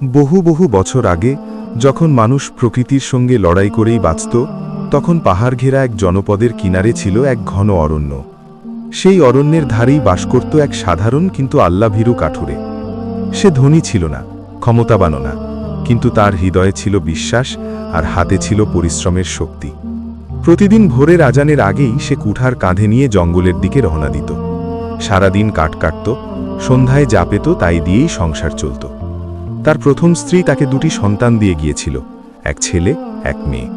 বহু বহু বছর আগে, যখন মানুষ প্রকৃতির সঙ্গে লড়াই করেই বাঁচত, তখন পাহাড় ঘেরা এক জনপদের কিনারে ছিল এক ঘন অরণ্য। সেই অরণ্যের ধারেই বাস করত এক সাধারণ কিন্তু আল্লাভীরু কাঠুরে। সে ধনী ছিল না ক্ষমতাবানও না, কিন্তু তার হৃদয়ে ছিল বিশ্বাস আর হাতে ছিল পরিশ্রমের শক্তি। প্রতিদিন ভোরের আজানের আগেই সে কুঠার কাঁধে নিয়ে জঙ্গলের দিকে রওনা দিত। সারাদিন কাট কাটত, সন্ধ্যায় যা পেত তাই দিয়েই সংসার চলত। তার প্রথম স্ত্রী তাকে দুটি সন্তান দিয়ে গিয়েছিল, এক ছেলে, এক মেয়ে।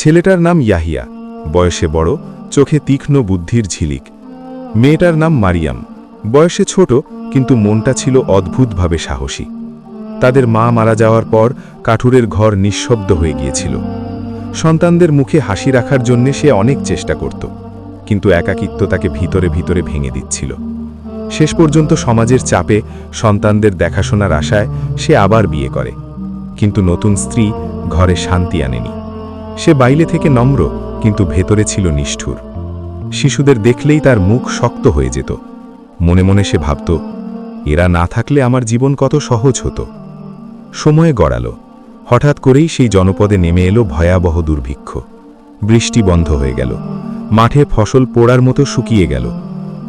ছেলেটার নাম ইয়াহিয়া, বয়সে বড়, চোখে তীক্ষ্ণ বুদ্ধির ঝিলিক। মেয়েটার নাম মারিয়াম, বয়সে ছোট, কিন্তু মনটা ছিল অদ্ভুতভাবে সাহসী। তাদের মা মারা যাওয়ার পর কাঠুরের ঘর নিঃশব্দ হয়ে গিয়েছিল। সন্তানদের মুখে হাসি রাখার জন্যে সে অনেক চেষ্টা করত, কিন্তু একাকিত্ব তাকে ভিতরে ভিতরে ভেঙে দিচ্ছিল। শেষ পর্যন্ত সমাজের চাপে সন্তানদের দেখাশোনার আশায় সে আবার বিয়ে করে। কিন্তু নতুন স্ত্রী ঘরে শান্তি আনেনি। সে বাইলে থেকে নম্র, কিন্তু ভেতরে ছিল নিষ্ঠুর। শিশুদের দেখলেই তার মুখ শক্ত হয়ে যেত। মনে মনে সে ভাবত, এরা না থাকলে আমার জীবন কত সহজ হতো। সময়ে গড়ালো। হঠাৎ করেই সেই জনপদে নেমে এলো ভয়াবহ দুর্ভিক্ষ। বৃষ্টি বন্ধ হয়ে গেল। মাঠে ফসল পোড়ার মতো শুকিয়ে গেল।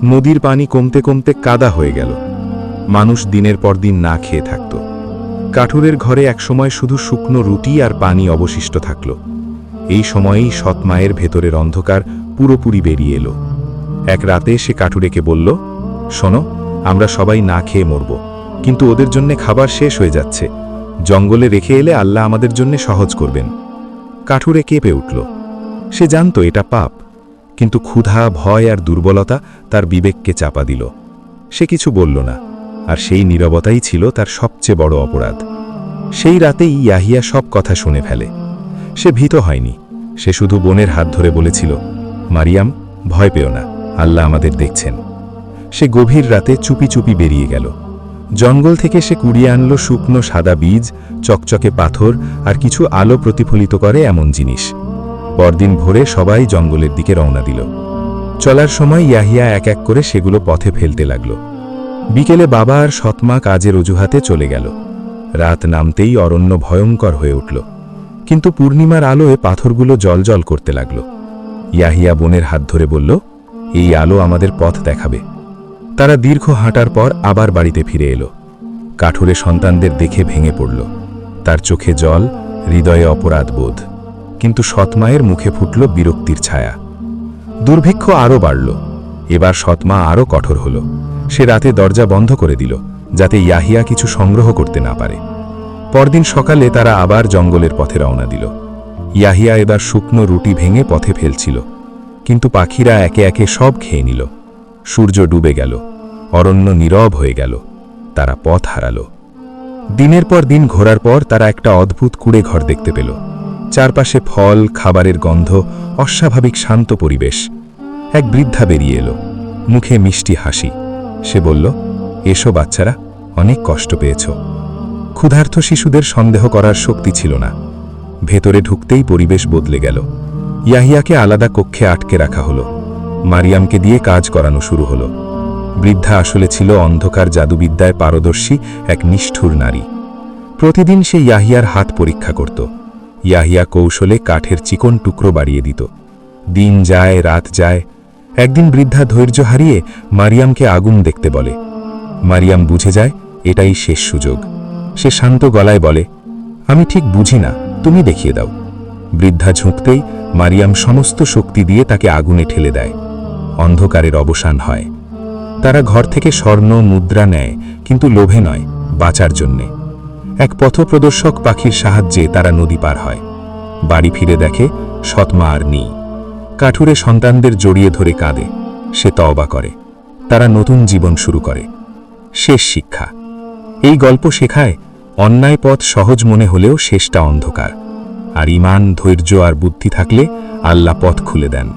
নদীর পানি কমতে কমতে কাদা হয়ে গেল। মানুষ দিনের পর দিন না খেয়ে থাকত। কাঠুরের ঘরে একসময় শুধু শুকনো রুটি আর পানি অবশিষ্ট থাকল। এই সময়েই সৎ মায়ের ভেতরের অন্ধকার পুরোপুরি বেরিয়ে এলো। এক রাতে সে কাঠুরেকে বলল, শোনো, আমরা সবাই না খেয়ে মরব, কিন্তু ওদের জন্য খাবার শেষ হয়ে যাচ্ছে। জঙ্গলে রেখে এলে আল্লাহ আমাদের জন্য সহজ করবেন। কাঠুরে কেঁপে উঠল। সে জানত এটা পাপ। কিন্তু ক্ষুধা, ভয় আর দুর্বলতা তার বিবেককে চাপা দিল। সে কিছু বলল না, আর সেই নীরবতাই ছিল তার সবচেয়ে বড় অপরাধ। সেই রাতেই ইয়াহিয়া সব কথা শুনে ফেলে। সে ভীত হয়নি, সে শুধু বোনের হাত ধরে বলেছিল, মারিয়াম, ভয় পেও না, আল্লাহ আমাদের দেখছেন। সে গভীর রাতে চুপি চুপি বেরিয়ে গেল। জঙ্গল থেকে সে কুড়িয়ে আনল শুকনো সাদা বীজ, চকচকে পাথর আর কিছু আলো প্রতিফলিত করে এমন জিনিস। পরদিন ভোরে সবাই জঙ্গলের দিকে রওনা দিল। চলার সময় ইয়াহিয়া এক এক করে সেগুলো পথে ফেলতে লাগল। বিকেলে বাবা আর সৎমা কাজের অজুহাতে চলে গেল। রাত নামতেই অরণ্য ভয়ঙ্কর হয়ে উঠল। কিন্তু পূর্ণিমার আলোয় পাথরগুলো জলজল করতে লাগল। ইয়াহিয়া বোনের হাত ধরে বলল, এই আলো আমাদের পথ দেখাবে। তারা দীর্ঘ হাঁটার পর আবার বাড়িতে ফিরে এলো। কাঠুরে সন্তানদের দেখে ভেঙে পড়ল। তার চোখে জল, হৃদয়ে অপরাধ বোধ কিন্তু সৎমায়ের মুখে ফুটল বিরক্তির ছায়া। দুর্ভিক্ষ আরও বাড়ল। এবার সৎমা আরও কঠোর হল। সে রাতে দরজা বন্ধ করে দিল, যাতে ইয়াহিয়া কিছু সংগ্রহ করতে না পারে। পরদিন সকালে তারা আবার জঙ্গলের পথে রওনা দিল। ইয়াহিয়া এবার শুকনো রুটি ভেঙে পথে ফেলছিল, কিন্তু পাখিরা একে একে সব খেয়ে নিল। সূর্য ডুবে গেল, অরণ্য নীরব হয়ে গেল, তারা পথ হারালো। দিনের পর দিন ঘোরার পর তারা একটা অদ্ভুত কুড়ে ঘর দেখতে পেল। চারপাশে ফল, খাবারের গন্ধ, অস্বাভাবিক শান্ত পরিবেশ। এক বৃদ্ধা বেরিয়ে এলো। মুখে মিষ্টি হাসি। সে বলল, এসো বাচ্চারা, অনেক কষ্ট পেয়েছ। ক্ষুধার্থ শিশুদের সন্দেহ করার শক্তি ছিল না। ভেতরে ঢুকতেই পরিবেশ বদলে গেল। ইয়াহিয়াকে আলাদা কক্ষে আটকে রাখা হলো। মারিয়ামকে দিয়ে কাজ করানো শুরু হলো। বৃদ্ধা আসলে ছিল অন্ধকার জাদুবিদ্যায় পারদর্শী এক নিষ্ঠুর নারী। প্রতিদিন সে ইয়াহিয়ার হাত পরীক্ষা করত। ইয়াহিয়া কৌশলে কাঠের চিকন টুকরো বাড়িয়ে দিত। দিন যায়, রাত যায়। একদিন বৃদ্ধা ধৈর্য হারিয়ে মারিয়ামকে আগুন দেখতে বলে। মারিয়াম বুঝে যায়, এটাই শেষ সুযোগ। সে শান্ত গলায় বলে, আমি ঠিক বুঝি না, তুমি দেখিয়ে দাও। বৃদ্ধা ঝুঁকতেই মারিয়াম সমস্ত শক্তি দিয়ে তাকে আগুনে ঠেলে দেয়। অন্ধকারের অবসান হয়। তারা ঘর থেকে স্বর্ণ, মুদ্রা নেয়, কিন্তু লোভে নয়, বাঁচার জন্যে। এক পথপ্রদর্শক পাখির সাহায্যে তারা নদী পার হয়। বাড়ি ফিরে দেখে সৎমা আর নেই। কাঠুরে সন্তানদের জড়িয়ে ধরে কাঁদে। সে তওবা করে। তারা নতুন জীবন শুরু করে। শেষ শিক্ষা। এই গল্প শেখায় অন্যায় পথ সহজ মনে হলেও শেষটা অন্ধকার। আর ইমান, ধৈর্য আর বুদ্ধি থাকলে আল্লাহ পথ খুলে দেন।